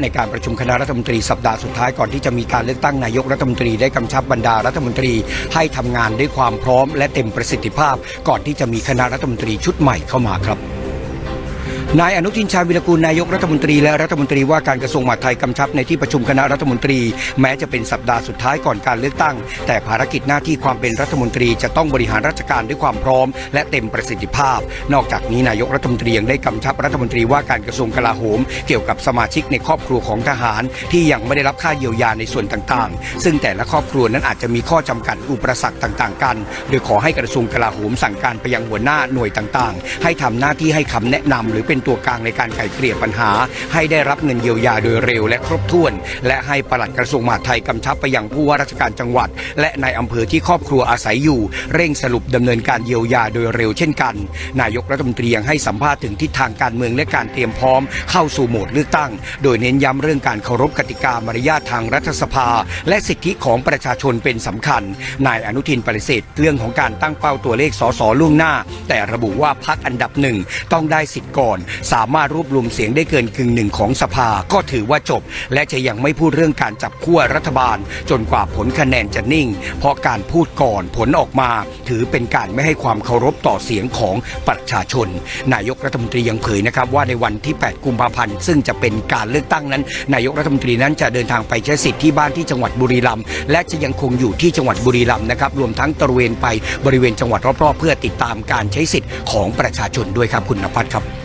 ในการประชุมคณะรัฐมนตรีสัปดาห์สุดท้ายก่อนที่จะมีการเลือกตั้งนายกรัฐมนตรีได้กำชับบรรดารัฐมนตรีให้ทำงานด้วยความพร้อมและเต็มประสิทธิภาพ ก่อนที่จะมีคณะรัฐมนตรีชุดใหม่เข้ามาครับ นายอนุทินชาญวิรกูลนายกรัฐมนตรีและรัฐมนตรีว่าการกระทรวงมหาดไทยกำชับในที่ประชุมคณะรัฐมนตรี แม้จะเป็นสัปดาห์สุดท้ายก่อนการเลือกตั้ง แต่ภารกิจหน้าที่ความเป็นรัฐมนตรีจะต้องบริหารราชการด้วยความพร้อม และเต็มประสิทธิภาพ นอกจากนี้นายกรัฐมนตรียังได้กำชับรัฐมนตรีว่าการกระทรวงกลาโหม เกี่ยวกับสมาชิกในครอบครัวของทหาร ที่ยังไม่ได้รับค่าเยียวยาในส่วนต่างๆ ซึ่งแต่ละครอบครัวนั้นอาจจะมีข้อจำกัดอุปสรรคต่างๆ กันโดยขอให้กระทรวงกลาโหมสั่งการไปยังหัวหน้าหน่วยต่างๆ ให้ทำหน้าที่ให้คำแนะนำหรือเป็นตัวกลางในการไกล่เกลี่ยปัญหา ให้ได้รับเงินเยียวยาโดยเร็วและครบถ้วน และให้ปลัดกระทรวงมหาดไทยกำชับไปยังผู้ว่าราชการจังหวัด และในอำเภอที่ครอบครัวอาศัยอยู่ เร่งสรุปดำเนินการเยียวยาโดยเร็วเช่นกัน นายกรัฐมนตรียังให้สัมภาษณ์ถึงทิศทางการเมืองและการเตรียมพร้อม เข้าสู่โหมดเลือกตั้ง โดยเน้นย้ำเรื่องการเคารพกติกามารยาททางรัฐสภา และสิทธิของประชาชนเป็นสำคัญ นายอนุทินปฏิเสธเรื่องของการตั้งเป้าตัวเลขสสล่วงหน้า แต่ระบุว่าพักอันดับหนึ่งต้องได้สิทธิ์ก่อนสามารถรวบรวมเสียงได้เกินกึ่งหนึ่งของสภาก็ถือว่าจบ และจะยังไม่พูดเรื่องการจับขั้วรัฐบาล จนกว่าผลคะแนนจะนิ่ง เพราะการพูดก่อนผลออกมา ถือเป็นการไม่ให้ความเคารพต่อเสียงของประชาชน นายกรัฐมนตรียังเผยนะครับว่าในวันที่ 8 กุมภาพันธ์ซึ่งจะเป็นการเลือกตั้งนั้น นายกรัฐมนตรีนั้นจะเดินทางไปใช้สิทธิ์ที่บ้านที่จังหวัดบุรีรัมย์และจะยังคงอยู่ที่จังหวัดบุรีรัมย์นะครับรวมทั้งตระเวนไปบริเวณจังหวัดรอบๆ เพื่อติดตามการใช้สิทธิ์ของประชาชนด้วยครับคุณนภัทรครับ